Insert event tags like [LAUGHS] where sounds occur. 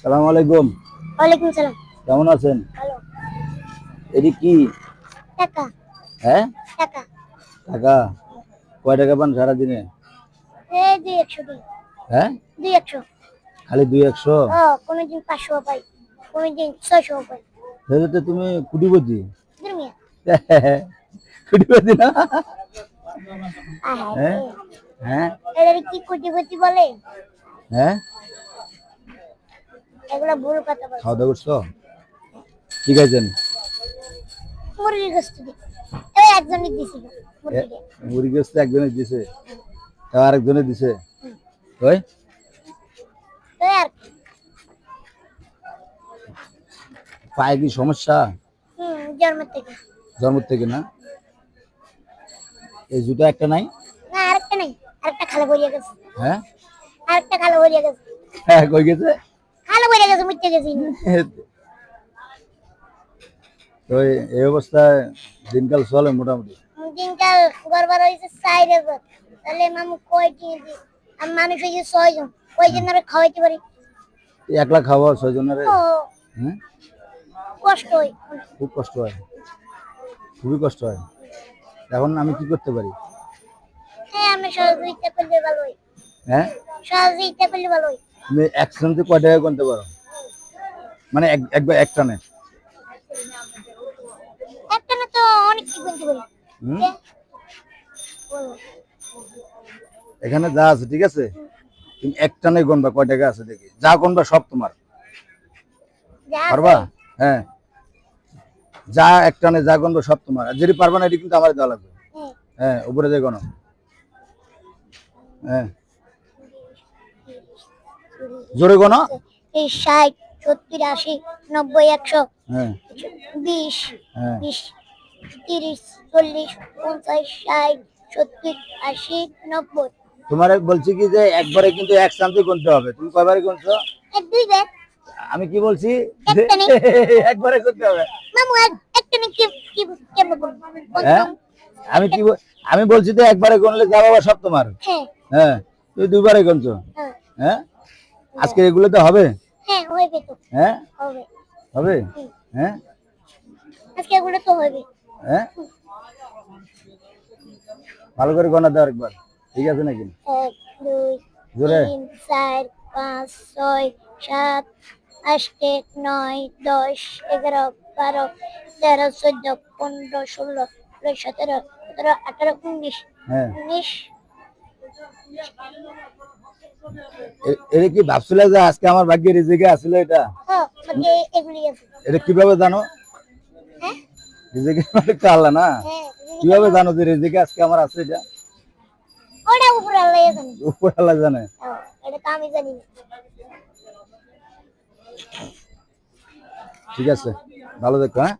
সালাম আলাইকুম ওয়ালাইকুম সালাম। কেমন আছেন? ভালো। এটি কি? টাকা। হ্যাঁ? টাকা। টাকা? কয় টাকা পান সারাদিনে? এই দুই একশো দিন। হ্যাঁ? দুই একশো। খালি দুই একশো? ও কোনো দিন পাঁচশো পাই। কোনো দিন ছয়শো পাই। তাহলে তো তুমি কুটিপতি? [LAUGHS] কুটিপতি না? হ্যাঁ? হ্যাঁ? এদের কি কোটিপতি বলে? হ্যাঁ? এগুলা ভুল কথা বলে। খাওয়া দাওয়া করছ? কি খাইছেন? মুরগির গোস্ত এই একজনই দিছিল মুড়ি গোস্ত একজনে দিছে। তাও আরেকজনে দিছে। আর পায়ে কি সমস্যা? হুম জন্ম থেকে। জন্ম থেকে না? এই জুতা একটা নেই? আরেকটা খালে গেছে। হ্যাঁ? আরেকটা খালে গেছে। হ্যাঁ কই গেছে? খালে গেছে মুইতে গেছি। তো এই- অবস্থায় দিনকাল চলে মোটামুটি। দিনকাল গড়বার হাজার। তাহলে মামু কয় কিনে দি? আর মানুষ হয়েছে ছয় জন। কয় জন আর খাওয়াইতে পারি? একলা খাওয়া ছয়জনের হ্যাঁ? কষ্ট হয়। খুব কষ্ট হয়। খুবই কষ্ট হয়। এখন আমি কি করতে পারি? সহযোগিতা করলে ভালো হ্যাঁ? সহযোগিতা করলে ভালো তুমি একসাথে কয় টাকা গুনতে পারো? মানে এক- একবার তো অনেক পারি। এখানে যা আছে ঠিক আছে? তুমি একটা নেই গুনবা কয় টাকা আছে দেখি। যা গুনবা সব তোমার। পারবা? হ্যাঁ। যা একটা নেই যা গুনবা সব তোমার। আর যদি পারবা না এটি কিন্তু আমার দেওয়া লাগবে। হ্যাঁ, হ্যাঁ উপরে যে গণ হ্যাঁ। জোরে এই ষাট সত্তর আশি নব্বই একশো হ্যাঁ। বিশ হ্যাঁ। বিশ তিরিশ চল্লিশ পঞ্চাশ ষাট সত্তর আশি নব্বই। তোমার বলছি কি যে একবারে কিন্তু এক শান্তি গুনতে হবে। তুমি কয়বারে গুনছো? এক দুই ব্যাগ আমি কি বলছি? যে [LAUGHS] একবারে গুনতে হবে। আমি কি বল- আমি বলছি তো একবারে গুনলে যা বাবা সব তোমার। হ্যাঁ। হ্যাঁ দুইবারে গুনছো? হ্যাঁ। হ্যাঁ? আজকে এগুলো তো হবে? হ্যাঁ হবে হ্যাঁ? হবে। হ্যাঁ? আজকে এগুলো তো হবে। হ্যাঁ? ভালো করে গণা দাও একবার। ঠিক আছে নাকি? এক দুই জোরে। চার পাঁচ ছয় সাত আটে নয় দশ এগারো বারো তেরো চোদ্দ পনেরো ষোলো সতেরো সতেরো আঠারো উনিশ। হ্যাঁ। উনিশ এটা কি ভাবছিল যে আজকে আমার ভাগ্যে রিজিকে আসছিল এটা? হ্যাঁ এটা কীভাবে জানো? হ্যাঁ? রিজিকে মালিক তো আল্লাহ না। হ্যাঁ কীভাবে জানো যে রিজিকে আজকে আমার আছে এটা? ওটা উপরে আল্লাহ জানি। উপর আল্লাহ জানে। এটা তো আমি জানি ঠিক আছে ভালো দেখো হ্যাঁ?